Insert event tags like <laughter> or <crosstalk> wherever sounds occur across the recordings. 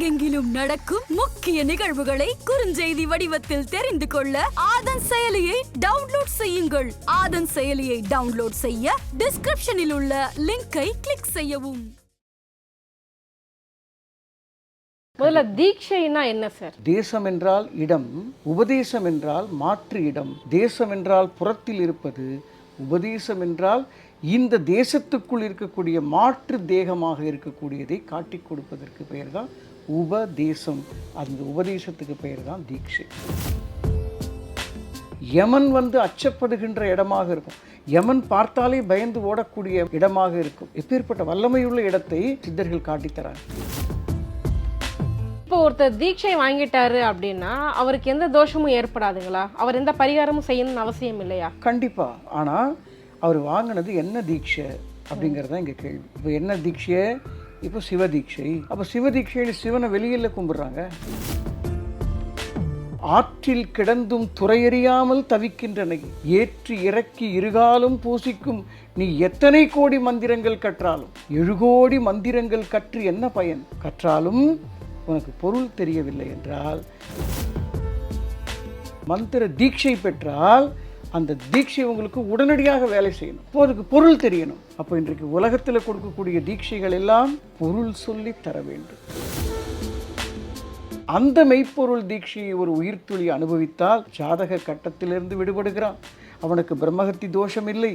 உலகெங்கிலும் நடக்கும் முக்கிய நிகழ்வுகளை குறுஞ்செய்தி வடிவத்தில் தெரிந்து கொள்ள ஆதன் செயலியை டவுன்லோட் செய்யுங்கள். ஆதன் செயலியை டவுன்லோட் செய்ய டிஸ்கிரிப்ஷனில் உள்ள லிங்கை கிளிக் செய்யவும். முதல்ல தீட்சைனா என்ன சார் தேசம் என்றால் இடம் உபதேசம் என்றால் மாற்று இடம். தேசம் என்றால் புறத்தில் இருப்பது உபதேசம் என்றால் இந்த தேசத்துக்குள் இருக்கக்கூடிய மாற்று தேகமாக இருக்கக்கூடியதை காட்டிக் கொடுப்பதற்கு பெயர் தான் உபதேசம். அந்த உபதேசத்துக்கு பெயர் தான் தீட்சை. யமன் வந்து அச்சப்படுகின்ற இடமாக இருக்கும். யமன் பார்த்தாலே பயந்து ஓடக்கூடிய இடமாக இருக்கும். எப்பேற்பட்ட வல்லமையுள்ள இடத்தை சித்தர்கள் காட்டித்தராங்க இப்போ ஒருத்தர் தீட்சை வாங்கிட்டாரு அப்படின்னா அவருக்கு எந்த தோஷமும் ஏற்படாதுங்களா? அவர் எந்த பரிகாரமும் செய்யணும்னு அவசியம் இல்லையா? கண்டிப்பா. ஆனா அவர் வாங்கினது என்ன தீட்சை அப்படிங்கிறது தான் இங்க கேள்வி. இப்போ என்ன தீட்சை? இப்போ சிவதீட்சை அப்போ சிவதீட்சைன்னு சிவனை வெளியில கும்பிடுறாங்க. ஆற்றில் கிடந்தும் துறையறியாமல் தவிக்கின்றன ஏற்றி இறக்கி இருகாலும் பூசிக்கும் நீ எத்தனை கோடி மந்திரங்கள் கற்றாலும் எழுகோடி மந்திரங்கள் கற்று என்ன பயன்? கற்றாலும் உனக்கு பொருள் தெரியவில்லை என்றால் மந்திர தீட்சை பெற்றால் அந்த தீட்சை உங்களுக்கு உடனடியாக வேலை செய்யணும். அப்போ அதுக்கு பொருள் தெரியணும். அப்போ இன்றைக்கு உலகத்தில் கொடுக்கக்கூடிய தீட்சைகள் எல்லாம் பொருள் சொல்லி தர வேண்டும். அந்த மெய்ப்பொருள் தீட்சையை ஒரு உயிர்த்துளி அனுபவித்தால் ஜாதக கட்டத்திலிருந்து விடுபடுகிறான். அவனுக்கு பிரம்மகத்தி தோஷம் இல்லை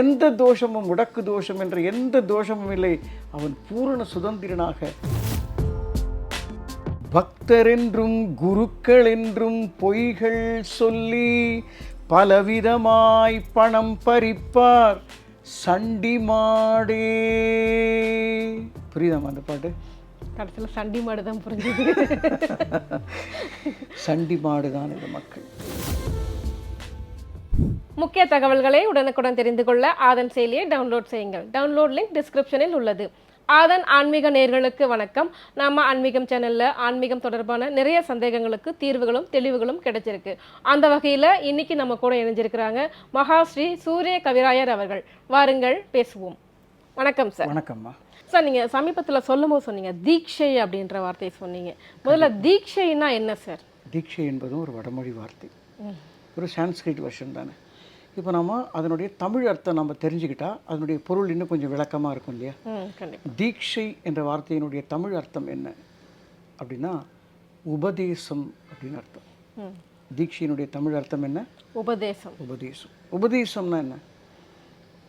எந்த தோஷமும் முடக்கு தோஷம் என்ற எந்த தோஷமும் இல்லை. அவன் பூரண சுதந்திரனாக. பக்தரென்றும் குருக்கள் என்றும் பொய்கள் சொல்லி பலவிதமாய் பணம் பறிப்பார். சண்டி மாடே. புரியுதாம்மா அந்த பாட்டு? கடைசியில் சண்டி மாடு தான் புரிஞ்சுது. <laughs> சண்டி மாடு தான் இந்த மக்கள். முக்கிய தகவல்களை உடனுக்குடன் தெரிந்து கொள்ள ஆதன் செயலியை டவுன்லோட் செய்யுங்கள். டவுன்லோட் லிங்க் டிஸ்கிரிப்ஷனில் உள்ளது. ஆதன் ஆன்மீக நேயர்களுக்கு வணக்கம். நாம ஆன்மீகம் சேனல்ல ஆன்மீகம் தொடர்பான நிறைய சந்தேகங்களுக்கு தீர்வுகளும் தெளிவுகளும் கிடைச்சிருக்கு. அந்த வகையில இன்னைக்கு நம்ம கூட இணைஞ்சிருக்கிறாங்க மகாஸ்ரீ சூரிய கவிராயர் அவர்கள். வாருங்கள் பேசுவோம். வணக்கம் சார் வணக்கம்மா. சார் நீங்க சமீபத்துல சொல்லும்போது சொன்னீங்க தீட்சை அப்படின்ற வார்த்தையை சொன்னீங்க. முதல்ல தீட்சைனா என்ன சார் தீட்சை என்பதும் ஒரு வடமொழி வார்த்தை. ஒரு சான்ஸ்கிரிட் வெர்ஷன் தானே. இப்போ நம்ம அதனுடைய தமிழ் அர்த்தம் நம்ம தெரிஞ்சுக்கிட்டா அதனுடைய பொருள் இன்னும் கொஞ்சம் விளக்கமாக இருக்கும் இல்லையா? தீட்சை என்ற வார்த்தையினுடைய தமிழ் அர்த்தம் என்ன? அப்படின்னா உபதேசம் அப்படின்னு அர்த்தம். ம். தீட்சையினுடைய தமிழ் அர்த்தம் என்ன? உபதேசம். உபதேசம். உபதேசம்னா என்ன?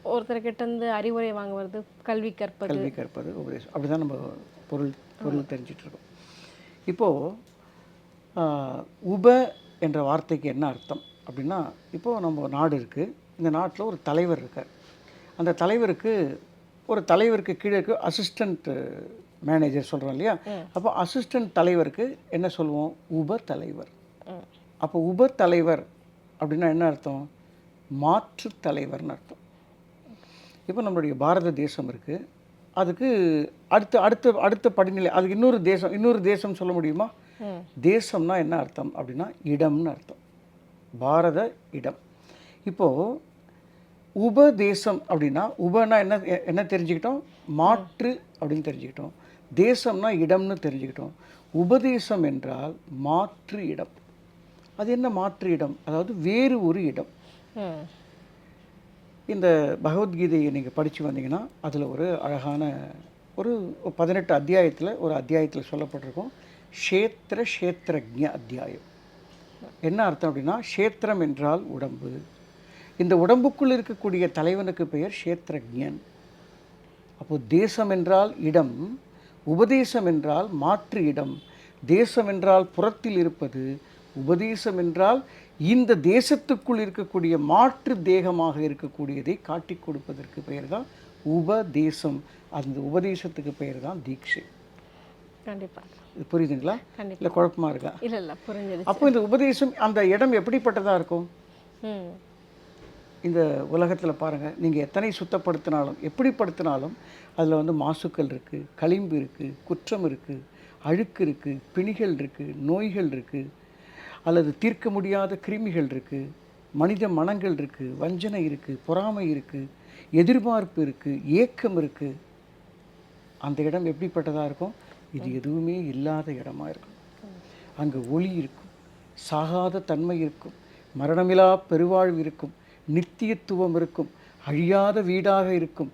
ஒருத்தர்கிட்ட இருந்து அறிவுரை வாங்குவது கல்வி கற்பது. கல்வி கற்பது உபதேசம். அப்படி தான் நம்ம பொருள் பொருள் தெரிஞ்சிட்டு இருக்கோம். இப்போது உப என்ற வார்த்தைக்கு என்ன அர்த்தம்? அப்படின்னா இப்போது நம்ம நாடு இருக்குது இந்த நாட்டில் ஒரு தலைவர் இருக்கார். அந்த தலைவருக்கு ஒரு தலைவருக்கு கீழே இருக்க அசிஸ்டண்ட் மேனேஜர் சொல்கிறோம் இல்லையா? அப்போ அசிஸ்டண்ட் தலைவருக்கு என்ன சொல்லுவோம்? உப தலைவர். அப்போ உப தலைவர் அப்படின்னா என்ன அர்த்தம்? மாற்று தலைவர்னு அர்த்தம். இப்போ நம்மளுடைய பாரத தேசம் இருக்குது அதுக்கு அடுத்த அடுத்த அடுத்த படிநிலை அதுக்கு இன்னொரு தேசம் இன்னொரு தேசம் சொல்ல முடியுமா. தேசம்னா என்ன அர்த்தம் அப்படின்னா இடம்னு அர்த்தம். பாரத இடம். இப்போது உபதேசம் அப்படின்னா உபனா என்ன என்ன தெரிஞ்சுக்கிட்டோம்? மாற்று அப்படின்னு தெரிஞ்சுக்கிட்டோம். தேசம்னா இடம்னு தெரிஞ்சுக்கிட்டோம். உபதேசம் என்றால் மாற்று இடம். அது என்ன மாற்று இடம்? அதாவது வேறு ஒரு இடம். இந்த பகவத்கீதையை நீங்கள் படித்து வந்தீங்கன்னா அதில் ஒரு அழகான ஒரு பதினெட்டு அத்தியாயத்தில் ஒரு அத்தியாயத்தில் சொல்லப்பட்டிருக்கும். க்ஷேத்திர க்ஷேத்திரஜ அத்தியாயம். என்ன அர்த்தம் அப்படின்னா க்ஷேத்திரம் என்றால் உடம்பு. இந்த உடம்புக்குள் இருக்கக்கூடிய தலைவனுக்கு பெயர் க்ஷேத்திரஜன் அப்போது தேசம் என்றால் இடம் உபதேசம் என்றால் மாற்று இடம் தேசம் என்றால் புறத்தில் இருப்பது உபதேசம் என்றால் இந்த தேசத்துக்குள் இருக்கக்கூடிய மாற்று தேகமாக இருக்கக்கூடியதை காட்டி கொடுப்பதற்கு பெயர் தான் உபதேசம். அந்த உபதேசத்துக்கு பெயர் தான் தீட்சை கண்டிப்பா. இது புரியுதுங்களா? இல்லை குழப்பமா இருக்கா? இல்ல இல்ல புரிஞ்சது அப்போ இந்த உபதேசம் அந்த இடம் எப்படிப்பட்டதாக இருக்கும்? இந்த உலகத்தில் பாருங்கள் நீங்கள் எத்தனை சுத்தப்படுத்தினாலும் எப்படி படுத்தினாலும் அதில் வந்து மாசுக்கள் இருக்குது களிம்பு இருக்குது குற்றம் இருக்குது அழுக்கு இருக்குது பிணிகள் இருக்குது நோய்கள் இருக்குது அல்லது தீர்க்க முடியாத கிருமிகள் இருக்குது மனித மனங்கள் இருக்குது வஞ்சனை இருக்குது பொறாமை இருக்குது எதிர்பார்ப்பு இருக்குது ஏக்கம் இருக்குது அந்த இடம் எப்படிப்பட்டதாக இருக்கும்? இது எதுவுமே இல்லாத இடமா இருக்கும். அங்கு ஒளி இருக்கும் சாகாத தன்மை இருக்கும் மரணமிலா பெருவாழ்வு இருக்கும் நித்தியத்துவம் இருக்கும் அழியாத வீடாக இருக்கும்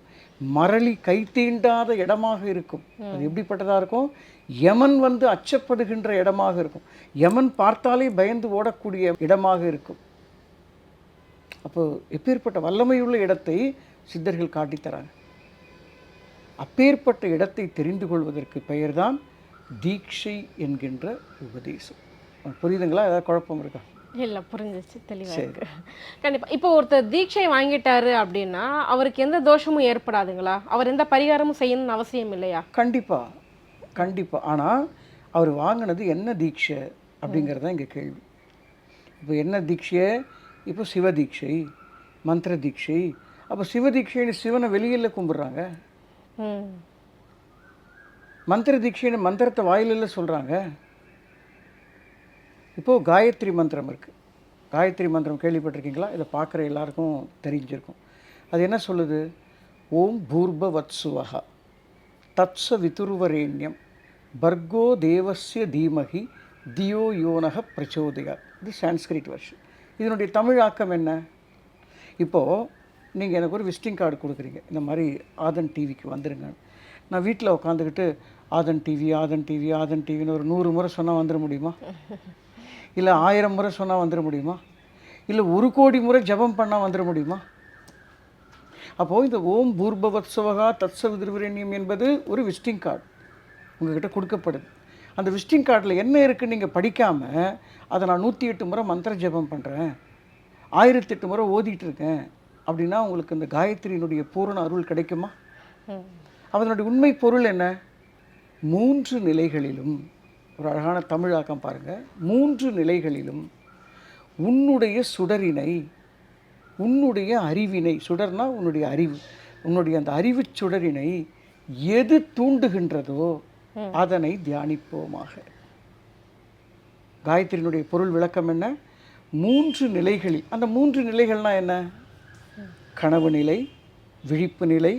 மரளி கை தீண்டாத இடமாக இருக்கும். அது எப்படிப்பட்டதா இருக்கும்? யமன் வந்து அச்சப்படுகின்ற இடமாக இருக்கும். யமன் பார்த்தாலே பயந்து ஓடக்கூடிய இடமாக இருக்கும். அப்போ எப்பேற்பட்ட வல்லமையுள்ள இடத்தை சித்தர்கள் காட்டித்தராங்க. அப்பேற்பட்ட இடத்தை தெரிந்து கொள்வதற்கு பெயர்தான் தீட்சை என்கின்ற உபதேசம். புரியுதுங்களா? ஏதாவது குழப்பம் இருக்கா? இல்லை புரிஞ்சிச்சு. தெளிவாக இருக்கு. கண்டிப்பாக இப்போ ஒருத்தர் தீட்சை வாங்கிட்டாரு அப்படின்னா அவருக்கு எந்த தோஷமும் ஏற்படாதுங்களா? அவர் எந்த பரிகாரமும் செய்யணும்னு அவசியம் இல்லையா? கண்டிப்பா. கண்டிப்பா. ஆனா அவர் வாங்கினது என்ன தீட்சை அப்படிங்கிறது தான் இங்கே கேள்வி. இப்போ என்ன தீட்சை? இப்போ சிவ தீட்சை மந்திர தீட்சை. அப்போ சிவ தீட்சைன்னு சிவனை வெளியில் கும்பிடுறாங்க. மந்திர தீட்சைன்னு மந்திரத்தை வாயிலில் சொல்கிறாங்க இப்போது காயத்ரி மந்திரம் இருக்குது காயத்ரி மந்திரம் கேள்விப்பட்டிருக்கீங்களா? இதை பார்க்குற எல்லாருக்கும் தெரிஞ்சிருக்கும். அது என்ன சொல்லுது? ஓம் பூர்ப வத்சுவகா தத்ச விதுர்வரேண்யம். பர்கோ தேவசிய தீமகி தியோ யோனக பிரச்சோதயா இது சான்ஸ்கிரிட் வருஷன் இதனுடைய தமிழாக்கம் என்ன? இப்போது நீங்கள் எனக்கு ஒரு விசிட்டிங் கார்டு கொடுக்குறீங்க. இந்த மாதிரி ஆதன் டிவிக்கு வந்துடுங்க நான் வீட்டில் உட்காந்துக்கிட்டு ஆதன் டிவி ஆதன் டிவி ஆதன் டிவின்னு ஒரு நூறு முறை சொன்னால் வந்துட முடியுமா? இல்லை ஆயிரம் முறை சொன்னால் வந்துட முடியுமா? இல்லை ஒரு கோடி முறை ஜெபம் பண்ணால் வந்துட முடியுமா? அப்போது இந்த ஓம் பூர்பவத்சவகா தத்சவ விதிர்வரண்யம் என்பது ஒரு விசிட்டிங் கார்டு உங்ககிட்ட கொடுக்கப்படுது அந்த விசிட்டிங் கார்டில் என்ன இருக்குன்னு நீங்கள் படிக்காமல் அதை நான் நூற்றி எட்டு முறை மந்திர ஜெபம் பண்ணுறேன் ஆயிரத்தெட்டு முறை ஓதிட்டு இருக்கேன். அப்படின்னா உங்களுக்கு இந்த காயத்ரியினுடைய பூரண அருள் கிடைக்குமா? அதனுடைய உண்மை பொருள் என்ன? மூன்று நிலைகளிலும் ஒரு அழகான தமிழாக்கம் பாருங்க. மூன்று நிலைகளிலும் உன்னுடைய சுடரினை உன்னுடைய அறிவினை சுடர்னா உன்னுடைய அறிவு உன்னுடைய அந்த அறிவுச் சுடரினை எது தூண்டுகின்றதோ அதனை தியானிப்போமாக. காயத்ரியினுடைய பொருள் விளக்கம் என்ன? மூன்று நிலைகளில் அந்த மூன்று நிலைகள்னா என்ன? கனவு நிலை விழிப்பு நிலை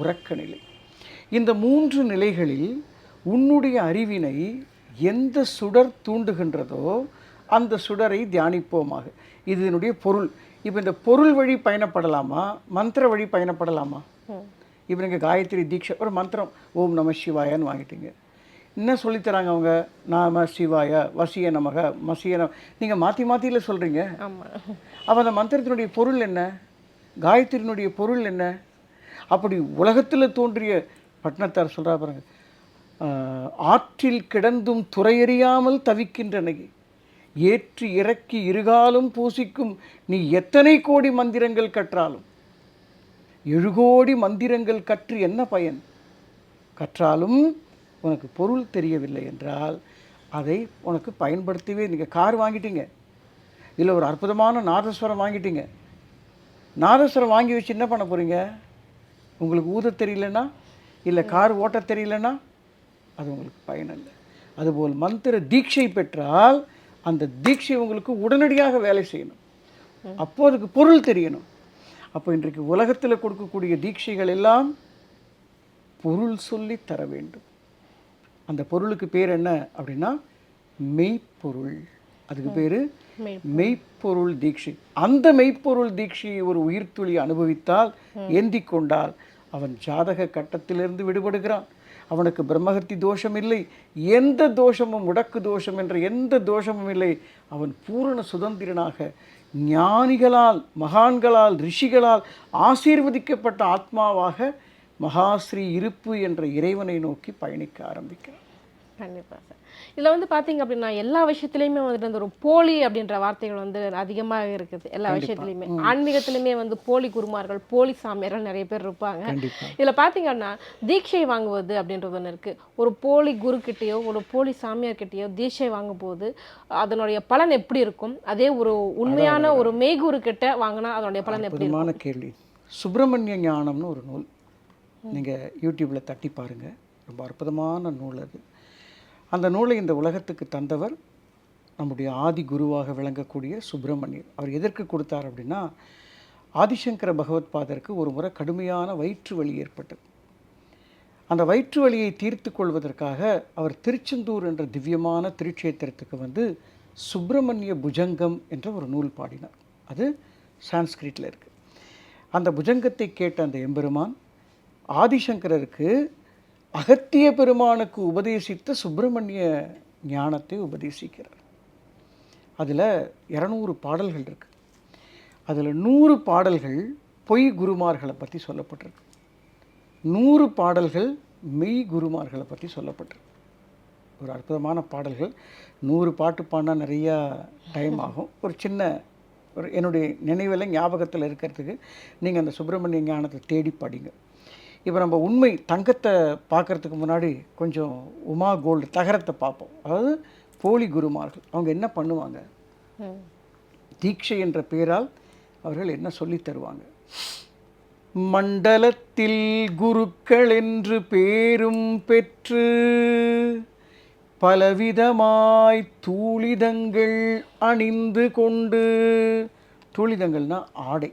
உறக்க நிலை. இந்த மூன்று நிலைகளில் உன்னுடைய அறிவினை எந்த சுடர் தூண்டுகின்றதோ அந்த சுடரை தியானிப்போமாக. இது இதனுடைய பொருள். இப்போ இந்த பொருள் வழி பயணப்படலாமா? மந்திர வழி பயணப்படலாமா? இப்போ நீங்கள் காயத்ரி தீட்சை ஒரு மந்திரம் ஓம் நம சிவாயன்னு வாங்கிட்டீங்க. என்ன சொல்லித்தராங்க அவங்க? நாம சிவாய வசிய நமக மசிய நம. நீங்கள் மாற்றி மாற்றியில் சொல்கிறீங்க அப்போ அந்த மந்திரத்தினுடைய பொருள் என்ன? காயத்ரியினுடைய பொருள் என்ன? அப்படி உலகத்தில் தோன்றிய பட்னத்தார் சொல்கிறா பாருங்க. ஆற்றில் கிடந்தும் துறையறியாமல் தவிக்கின்றனை ஏற்றி இறக்கி இருகாலும் பூசிக்கும் நீ எத்தனை கோடி மந்திரங்கள் கற்றாலும் எழுகோடி மந்திரங்கள் கற்று என்ன பயன்? கற்றாலும் உனக்கு பொருள் தெரியவில்லை என்றால் அதை உனக்கு பயன்படுத்தவே நீங்கள் கார் வாங்கிட்டீங்க. இல்லை ஒரு அற்புதமான நாதஸ்வரம் வாங்கிட்டீங்க. நாதஸ்வரம் வாங்கி வச்சு என்ன பண்ண போகிறீங்க உங்களுக்கு ஊத தெரியலனா இல்லை கார் ஓட்ட தெரியலனா அது உங்களுக்கு பயனில்லை அதுபோல் மந்திர தீட்சை பெற்றால் அந்த தீட்சை உங்களுக்கு உடனடியாக வேலை செய்யணும். அப்போ அதுக்கு பொருள் தெரியணும். அப்போ இன்றைக்கு உலகத்தில் கொடுக்கக்கூடிய தீட்சைகள் எல்லாம் பொருள் சொல்லி தர வேண்டும். அந்த பொருளுக்கு பேர் என்ன அப்படின்னா மெய்ப்பொருள். அதுக்கு பேர் மெய்ப்பொருள். தீட்சை. அந்த மெய்ப்பொருள் தீட்சையை ஒரு உயிர்த்துளி அனுபவித்தால் ஏந்தி கொண்டால் அவன் ஜாதக கட்டத்திலிருந்து விடுபடுகிறான். அவனுக்கு பிரம்மகத்தி தோஷம் இல்லை எந்த தோஷமும் முடக்கு தோஷம் என்ற எந்த தோஷமும் இல்லை. அவன் பூரண சுதந்திரனாக ஞானிகளால் மகான்களால் ரிஷிகளால் ஆசீர்வதிக்கப்பட்ட ஆத்மாவாக மகாஸ்ரீ இருப்பு என்ற இறைவனை நோக்கி பயணிக்க ஆரம்பிக்கிறான். கண்டிப்பாக சார் இதில் வந்து பார்த்தீங்க அப்படின்னா எல்லா விஷயத்துலையுமே வந்துட்டு அந்த ஒரு போலி அப்படின்ற வார்த்தைகள் வந்து அதிகமாக இருக்குது. எல்லா விஷயத்துலையுமே. ஆன்மீகத்திலுமே வந்து போலி குருமார்கள் போலி சாமியார்கள் நிறைய பேர் இருப்பாங்க. இதில் பார்த்தீங்கன்னா தீட்சை வாங்குவது அப்படின்றது ஒன்று இருக்குது ஒரு போலி குரு கிட்டேயோ ஒரு போலி சாமியார் கிட்டேயோ தீட்சை வாங்கும்போது அதனுடைய பலன் எப்படி இருக்கும்? அதே ஒரு உண்மையான ஒரு மெய்குரு கிட்ட வாங்கினா அதனுடைய பலன் எப்படி இருக்கும்? கேள்வி. சுப்பிரமணிய ஞானம்னு ஒரு நூல். நீங்கள் யூடியூப்பில் தட்டி பாருங்கள் ரொம்ப அற்புதமான நூல் அது. அந்த நூலை இந்த உலகத்துக்கு தந்தவர் நம்முடைய ஆதி குருவாக விளங்கக்கூடிய சுப்பிரமணியர் அவர் எதற்கு கொடுத்தார் அப்படின்னா ஆதிசங்கர பகவத்பாதருக்கு ஒரு முறை கடுமையான வயிற்று வலி ஏற்பட்டது. அந்த வயிற்று வலியை தீர்த்து கொள்வதற்காக அவர் திருச்செந்தூர் என்ற திவ்யமான திருச்சேத்திரத்துக்கு வந்து சுப்பிரமணிய புஜங்கம் என்ற ஒரு நூல் பாடினார். அது சான்ஸ்கிரிட்டில் இருக்குது அந்த புஜங்கத்தை கேட்ட அந்த எம்பெருமான் ஆதிசங்கரருக்கு அகத்திய பெருமானுக்கு உபதேசித்த சுப்பிரமணிய ஞானத்தை உபதேசிக்கிறார். அதில் இரநூறு பாடல்கள் இருக்கு. அதில் நூறு பாடல்கள் பொய் குருமார்களை பற்றி சொல்லப்பட்டிருக்கு. நூறு பாடல்கள் மெய் குருமார்களை பற்றி சொல்லப்பட்டிருக்கு. ஒரு அற்புதமான பாடல்கள். நூறு பாட்டு பாடினா நிறையா டைம் ஆகும். ஒரு சின்ன ஒரு என்னுடைய நினைவில் ஞாபகத்தில் இருக்கிறதுக்கு நீங்கள் அந்த சுப்பிரமணிய ஞானத்தை தேடி படிங்க. இப்போ நம்ம உண்மை தங்கத்தை பார்க்கறதுக்கு முன்னாடி கொஞ்சம் உமா கோல்டு தகரத்தை பார்ப்போம். அதாவது போலி குருமார்கள். அவங்க என்ன பண்ணுவாங்க. தீட்சை என்ற பெயரால் அவர்கள் என்ன சொல்லித் தருவாங்க? மண்டலத்தில் குருக்கள் என்று பேரும் பெற்று பலவிதமாய் தூளிதங்கள் அணிந்து கொண்டு தூளிதங்கள்னா ஆடை.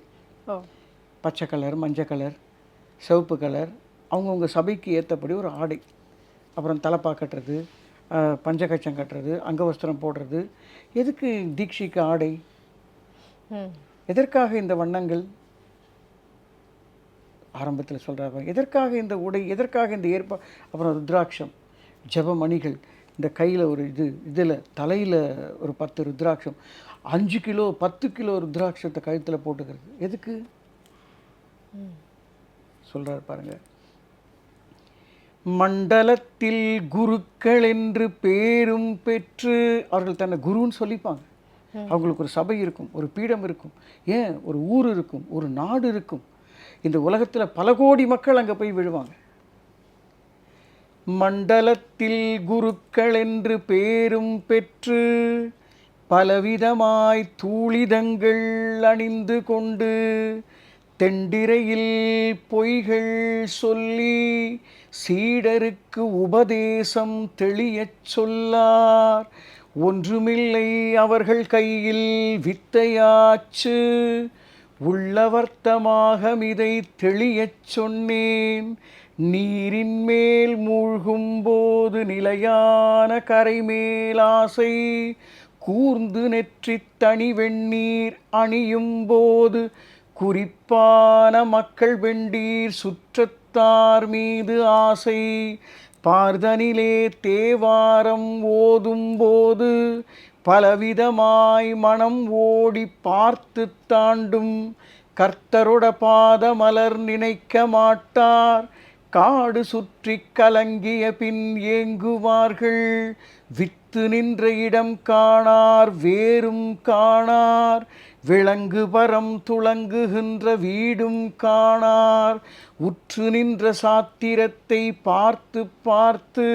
பச்சை கலர் மஞ்சள் கலர் சிவப்பு கலர் அவங்கவுங்க சபைக்கு ஏற்றபடி ஒரு ஆடை. அப்புறம் தலைப்பா கட்டுறது பஞ்சகச்சம் கட்டுறது அங்கவஸ்திரம் போடுறது. எதுக்கு தீட்சைக்கு ஆடை? எதற்காக இந்த வண்ணங்கள்? ஆரம்பத்தில் சொல்கிறாங்க எதற்காக இந்த உடை? எதற்காக இந்த ஏற்பா அப்புறம் ருத்ராட்சம் ஜெபமணிகள். இந்த கையில் ஒரு இது இதில் தலையில் ஒரு பத்து ருத்ராட்சம் அஞ்சு கிலோ பத்து கிலோ ருத்ராட்சத்தை கழுத்தில் போட்டுக்கிறது. எதுக்கு? சொல்கிறார் பாருங்க. மண்டலத்தில் குருக்கள் என்று பேரும் பெற்று அவர்கள் தன்னை குருன்னு சொல்லிப்பாங்க. அவங்களுக்கு ஒரு சபை இருக்கும் ஒரு பீடம் இருக்கும். ஏன்? ஒரு ஊர் இருக்கும் ஒரு நாடு இருக்கும். இந்த உலகத்தில் பல கோடி மக்கள் அங்கே போய் விழுவாங்க. மண்டலத்தில் குருக்கள் என்று பேரும் பெற்று பலவிதமாய் தூளிதங்கள் அணிந்து கொண்டு தெண்டிரையில் பொய்கள் சொல்லி சீடருக்கு உபதேசம் தெளியச் சொல்லார். ஒன்றுமில்லை அவர்கள் கையில் வித்தையாச்சு உள்ளவர்த்தமாக இதை தெளியச் சொன்னேன். நீரின் மேல் மூழ்கும் போது நிலையான கரை மேலாசை கூர்ந்து நெற்றித் தனி வெண்ணீர் அணியும் போது குறிப்பான மக்கள் வெண்டீர் சுற்றத்தார் மீது ஆசை. பார்தனிலே தேவாரம் ஓதும் போது பலவிதமாய் மனம் ஓடி பார்த்து தாண்டும். கர்த்தருட பாத மலர் நினைக்க மாட்டார். காடு சுற்றி கலங்கிய பின் ஏங்குவார்கள். வித்து நின்ற இடம் காணார் வேறும் காணார். விளங்கு பரம் துளங்குகின்ற வீடும் காணார். உற்று நின்ற சாத்திரத்தை பார்த்து பார்த்து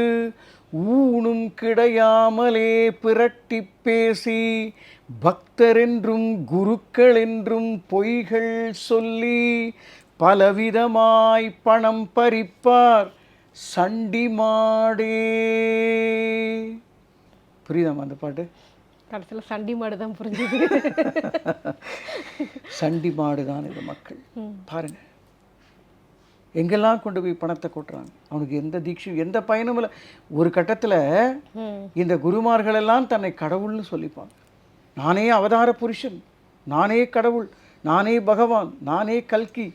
ஊனும் கிடையாமலே பிரட்டி பேசி பக்தரென்றும் குருக்கள் என்றும் பொய்கள் சொல்லி பலவிதமாய் பணம் பறிப்பார் சண்டி மாடே புரியுதாம்மா அந்த பாட்டு? கடைசியில் சண்டி மாடு தான் புரிஞ்சுது. சண்டி மாடு தான் இது மக்கள். பாருங்க. எங்கெல்லாம் கொண்டு போய் பணத்தை கொட்டுறாங்க? அவனுக்கு எந்த தீட்சையும் எந்த பயனும் இல்லை. ஒரு கட்டத்தில் இந்த குருமார்கள் எல்லாம் தன்னை கடவுள்னு சொல்லிப்பாங்க. நானே அவதார புருஷன் நானே கடவுள் நானே பகவான் நானே கல்கி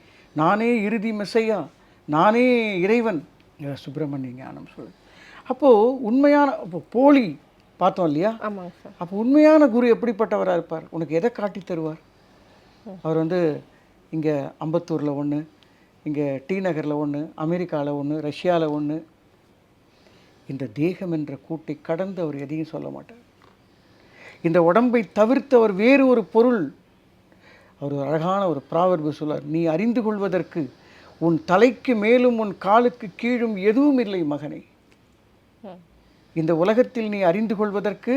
நானே இறுதி மெசையா நானே இறைவன். சுப்பிரமணிய ஞானம் சொல்லு அப்போது உண்மையான அப்போ போலி பார்த்தோம் இல்லையா? அப்போ உண்மையான குரு எப்படிப்பட்டவராக இருப்பார்? உனக்கு எதை காட்டி தருவார்? அவர் வந்து இங்கே அம்பத்தூரில் ஒன்று இங்கே டி நகரில் ஒன்று அமெரிக்காவில் ஒன்று ரஷ்யாவில் ஒன்று இந்த தேகம் என்ற கூட்டை கடந்து அவர் எதையும் சொல்ல மாட்டார். இந்த உடம்பை தவிர்த்து அவர் வேறு ஒரு பொருள். அவர் ஒரு அழகான ஒரு ப்ராவர்பு சொல்லார் நீ அறிந்து கொள்வதற்கு உன் தலைக்கு மேலும் உன் காலுக்கு கீழும் எதுவும் இல்லை மகனே. இந்த உலகத்தில் நீ அறிந்து கொள்வதற்கு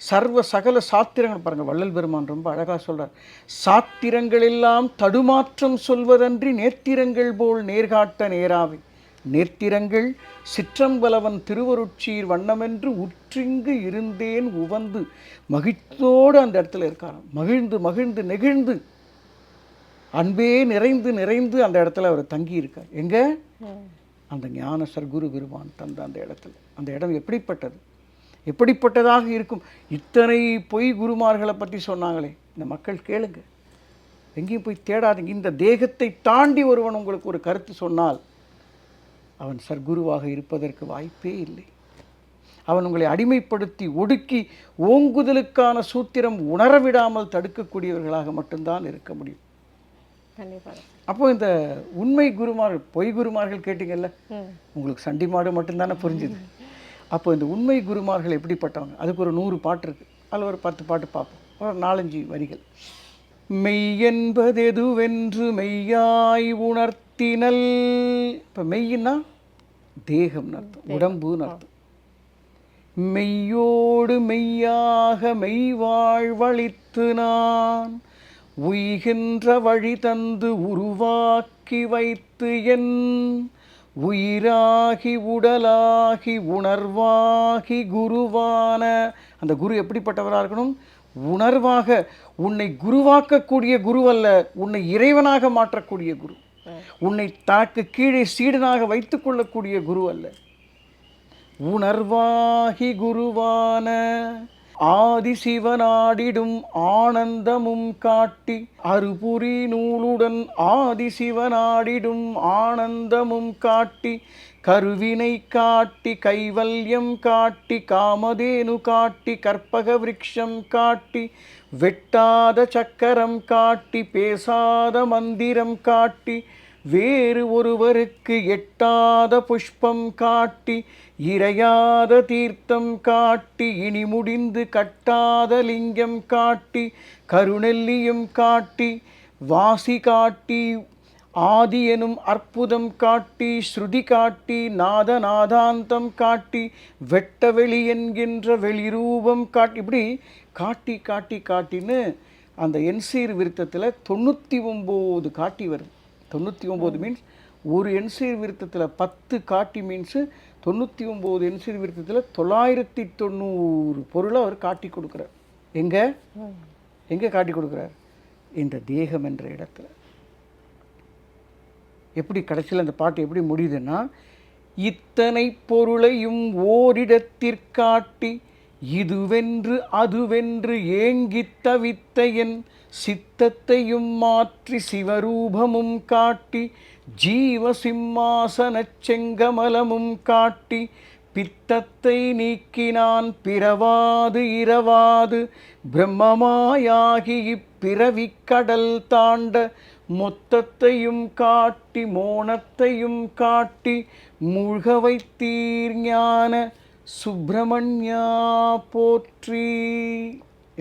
சர்வ சகல சாத்திரங்கள் பாருங்கள் வள்ளல் பெருமான் ரொம்ப அழகாக சொல்கிறார் சாத்திரங்கள் எல்லாம் தடுமாற்றம் சொல்வதன்றி நேத்திரங்கள் போல் நேர்காட்ட நேராவை. நேர்த்திரங்கள் சிற்றம்பலவன் திருவருட்சீர் வண்ணமென்று உற்றிங்கு இருந்தேன் உவந்து. மகிழ்ந்தோடு அந்த இடத்துல இருக்காராம். மகிழ்ந்து மகிழ்ந்து நெகிழ்ந்து. அன்பே நிறைந்து நிறைந்து அந்த இடத்துல அவர் தங்கி இருக்கார் அந்த ஞான சர்க்குரு பெருமான் தந்த அந்த இடத்துல. அந்த இடம் எப்படிப்பட்டது? எப்படிப்பட்டதாக இருக்கும்? இத்தனை பொய் குருமார்களை பற்றி சொன்னாங்களே. இந்த மக்கள் கேளுங்க. எங்கேயும் போய் தேடாதீங்க. இந்த தேகத்தை தாண்டி ஒருவன் உங்களுக்கு ஒரு கருத்து சொன்னால் அவன் சர்க்குருவாக இருப்பதற்கு வாய்ப்பே இல்லை. அவன் உங்களை அடிமைப்படுத்தி ஒடுக்கி ஓங்குதலுக்கான சூத்திரம் உணரவிடாமல் தடுக்கக்கூடியவர்களாக மட்டும்தான் இருக்க முடியும். கண்டிப்பாக அப்போ இந்த உண்மை குருமார்கள் பொய் குருமார்கள் கேட்டீங்கல்ல உங்களுக்கு சண்டி மாடு மட்டும்தானே புரிஞ்சுது. அப்போ இந்த உண்மை குருமார்கள் எப்படிப்பட்டவங்க? அதுக்கு ஒரு நூறு பாட்டு இருக்கு. அதில் ஒரு பத்து பாட்டு பார்ப்போம். ஒரு நாலஞ்சு வரிகள். மெய் என்பதெதுவென்று மெய்யாய் உணர்த்தினல். இப்போ மெய்யின்னா தேகம்னு அர்த்தம். உடம்புன்னு அர்த்தம். மெய்யோடு மெய்யாக மெய் வாழ்வழித்து நான். உய்கின்ற வழி தந்து உருவாக்கி வைத்து என் உயிராகி உடலாகி உணர்வாகி குருவான அந்த குரு எப்படிப்பட்டவராக இருக்கணும்? உணர்வாக உன்னை குருவாக்கக்கூடிய குரு அல்ல உன்னை இறைவனாக மாற்றக்கூடிய குரு. உன்னை தாக்கு கீழே சீடனாக வைத்துக்கொள்ளக்கூடிய குரு அல்ல உணர்வாகி குருவான ஆதிசிவனாடிடும் ஆனந்தமும் காட்டி அறுபுரி நூலுடன் ஆதிசிவனாடிடும் ஆனந்தமும் காட்டி கருவினை காட்டி கைவல்யம் காட்டி காமதேனு காட்டி கற்பக விரக்ஷம் காட்டி வெட்டாத சக்கரம் காட்டி பேசாத மந்திரம் காட்டி வேறு ஒருவருக்கு எட்டாத புஷ்பம் காட்டி இறையாத தீர்த்தம் காட்டி இனி முடிந்து கட்டாத லிங்கம் காட்டி கருணெல்லியும் காட்டி வாசி காட்டி ஆதி எனும் அற்புதம் காட்டி ஸ்ருதி காட்டி நாத நாதாந்தம் காட்டி வெட்ட வெளி என்கின்ற வெளிரூபம் காட்டி இப்படி காட்டி காட்டி காட்டின்னு அந்த என்சீர் விருத்தத்தில் தொண்ணூற்றி ஒம்பது காட்டி வருது. தொண்ணூற்றி ஒம்பது மீன்ஸ் ஒரு என்சீர் விருத்தத்தில் பத்து காட்டி மீன்ஸு தொண்ணூற்றி ஒம்பது என்சீர் விருத்தத்தில் தொள்ளாயிரத்தி தொண்ணூறு பொருளை அவர் காட்டி கொடுக்குறார். எங்கே? எங்கே காட்டி கொடுக்குறார்? இந்த தேகம் என்ற இடத்துல. எப்படி கடைசியில் அந்த பாட்டு எப்படி முடியுதுன்னா இத்தனை பொருளையும் ஓரிடத்திற்காட்டி இதுவென்று அதுவென்று ஏங்கித் தவித்த என் சித்தத்தையும் மாற்றி சிவரூபமும் காட்டி ஜீவ சிம்மாசனச் செங்கமலமும் காட்டி பித்தத்தை நீக்கினான் பிறவாது இரவாது பிரம்மமாயாகி இப்பிறவி கடல் தாண்ட மொத்தத்தையும் காட்டி மோனத்தையும் காட்டி மூழ்க வைத்தீர் ஞான சுப்பிரமணியா போற்றி.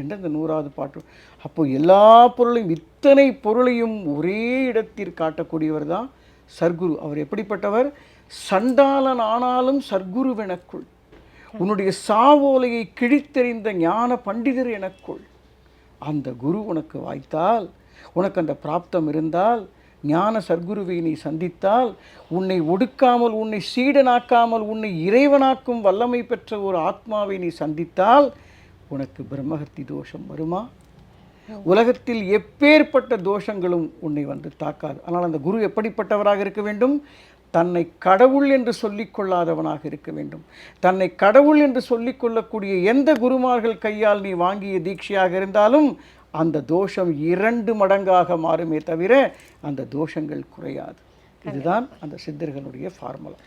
என்ற இந்த நூறாவது பாட்டு? அப்போ எல்லா பொருளையும் இத்தனை பொருளையும் ஒரே இடத்தில் காட்டக்கூடியவர் தான் சர்க்குரு. அவர் எப்படிப்பட்டவர்? சண்டாளன் ஆனாலும் சர்க்குரு எனக்குள் உன்னுடைய சாவோலையை கிழித்தெறிந்த ஞான பண்டிதர் எனக்குள். அந்த குரு உனக்கு வாய்த்தால் உனக்கு அந்த பிராப்தம் இருந்தால் ஞான சர்க்குருவை நீ சந்தித்தால் உன்னை ஒடுக்காமல் உன்னை சீடனாக்காமல் உன்னை இறைவனாக்கும் வல்லமை பெற்ற ஒரு ஆத்மாவை நீ சந்தித்தால் உனக்கு பிரம்மஹத்தி தோஷம் வருமா? உலகத்தில் எப்பேற்பட்ட தோஷங்களும் உன்னை வந்து தாக்காது. ஆனால் அந்த குரு எப்படிப்பட்டவராக இருக்க வேண்டும்? தன்னை கடவுள் என்று சொல்லிக் கொள்ளாதவனாக இருக்க வேண்டும். தன்னை கடவுள் என்று சொல்லிக் கொள்ளக்கூடிய எந்த குருமார்கள் கையால் நீ வாங்கிய தீட்சையாக இருந்தாலும் அந்த தோஷம் இரண்டு மடங்காக மாறுமே தவிர அந்த தோஷங்கள் குறையாது. இதுதான் அந்த சித்தர்களுடைய ஃபார்முலா